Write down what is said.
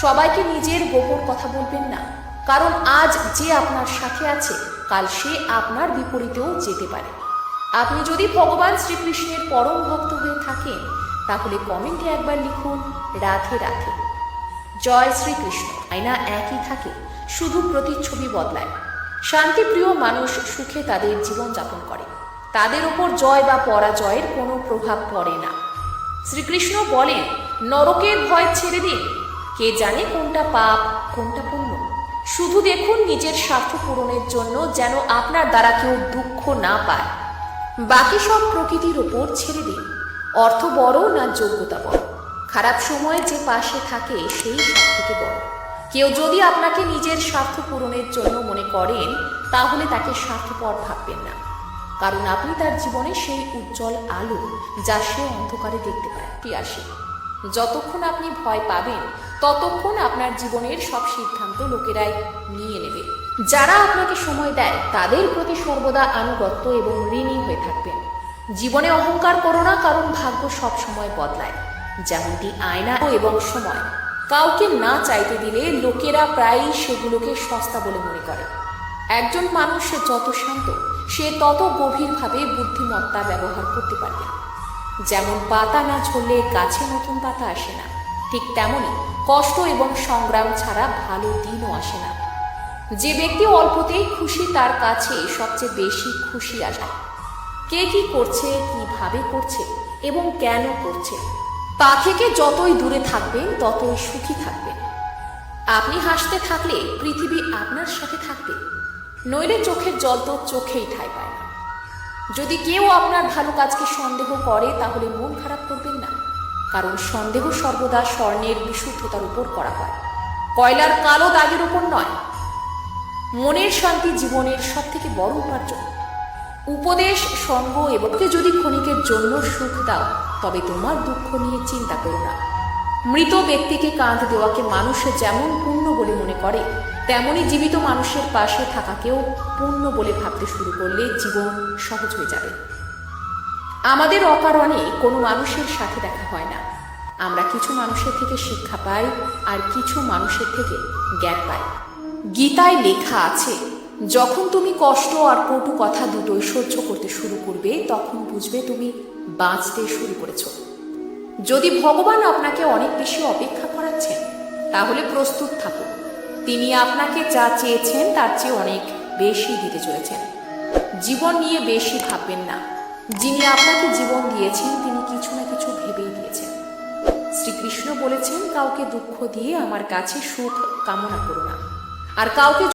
সবাইকে নিজের গোপন কথা বলবেন না। কারণ আজ যে আপনার সাথে আছে, কাল সে আপনার বিপরীতেও যেতে পারে। আপনি যদি ভগবান শ্রীকৃষ্ণের পরম ভক্ত হয়ে থাকেন, তাহলে কমেন্টে একবার লিখুন, রাধে রাধে। জয় শ্রীকৃষ্ণ। আয়না একই থাকে, শুধু প্রতিচ্ছবি বদলায়। শান্তিপ্রিয় মানুষ সুখে তাদের জীবনযাপন করে। তাদের ওপর জয় বা পরাজয়ের কোনো প্রভাব পড়ে না। শ্রীকৃষ্ণ বলেন, নরকের ভয় ছেড়ে দিন কে জানে কোনটা পাপ, কোনটা পুণ্য। শুধু দেখুন নিজের স্বার্থ পূরণের জন্য যেন আপনার দ্বারা কেউ দুঃখ না পায়। বাকি সব প্রকৃতির ওপর ছেড়ে দিন। অর্থ বড় না যোগ্যতা বড়। খারাপ সময়ে যে পাশে থাকে সেই সব থেকে বড়। কেউ যদি আপনাকে নিজের স্বার্থ পূরণের জন্য মনে করেন, তাহলে তাকে স্বার্থপর ভাববেন না। কারণ আপনি তার জীবনে সেই উজ্জ্বল আলো যা সে অন্ধকারে দেখতে পায়। আসে যতক্ষণ আপনি ভয় পাবেন ততক্ষণ আপনার জীবনের সব সিদ্ধান্ত লোকেরাই নিয়ে নেবে। যারা আপনাকে সময় দেয়, তাদের প্রতি সর্বদা আনুগত্য এবং ঋণী হয়ে থাকবেন। জীবনে অহংকার করো না, কারণ ভাগ্য সব সময় বদলায়। যেমনটি আয়না এবং সময়। কাউকে না চাইতে দিলে লোকেরা প্রায়ই সেগুলোকে সস্তা বলে মনে করে। একজন মানুষ সে যত শান্ত, সে তত গভীরভাবে বুদ্ধিমত্তা ব্যবহার করতে পারবে। যেমন পাতা না ঝরলে গাছে নতুন পাতা আসে না। ঠিক তেমনি কষ্ট এবং সংগ্রাম ছাড়া ভালো দিনও আসে না। যে ব্যক্তি অল্পতেই খুশি, তার কাছে সবচেয়ে বেশি খুশি আসে। কে কি করছে, কীভাবে করছে এবং কেন করছে, তা থেকে যতই দূরে থাকবেন, ততই সুখী থাকবেন। আপনি হাসতে থাকলে পৃথিবী আপনার সাথে থাকবে, নইলে চোখের জল তো চোখেই ঠাঁই পায় না। যদি কেউ আপনার ভালো কাজকে সন্দেহ করে, তাহলে মন খারাপ করবেন না। কারণ সন্দেহ সর্বদা স্বর্ণের বিশুদ্ধতার উপর করা হয়। কয়লার কালো দাগের উপর নয়। মনের শান্তি জীবনের সব থেকে বড় উপার্জন। উপদেশ, সঙ্গ এবং যদি ক্ষণিকের জন্য সুখ দাও, তবে তোমার দুঃখ নিয়ে চিন্তা করো না। মৃত ব্যক্তিকে কাঁধ দেওয়াকে মানুষ যেমন পূর্ণ বলে মনে করে, তেমনি জীবিত মানুষের পাশে থাকাকেও পূর্ণ বলে ভাবতে শুরু করলে জীবন সহজ হয়ে যাবে। আমাদের অকারণে কোনো মানুষের সাথে দেখা হয় না। আমরা কিছু মানুষের থেকে শিক্ষা পাই আর কিছু মানুষের থেকে জ্ঞান পাই। গীতায় লেখা আছে, যখন তুমি কষ্ট আর কটু কথা দুটোই সহ্য করতে শুরু করবে, তখন বুঝবে তুমি বাঁচতে শুরু করেছ। যদি ভগবান আপনাকে অনেক বেশি অপেক্ষা করাচ্ছেন, তাহলে প্রস্তুত থাকুন। তিনি আপনাকে যা চেয়েছেন, তার চেয়ে অনেক বেশি দিতে চলেছেন। জীবন নিয়ে বেশি ভাববেন না। যিনি আপনাকে জীবন দিয়েছেন, তিনি কিছু না কিছু ভেবেই দিয়েছেন। শ্রীকৃষ্ণ বলেছেন, কাউকে দুঃখ দিয়ে আমার কাছে সুখ কামনা করো না। আর কাউকে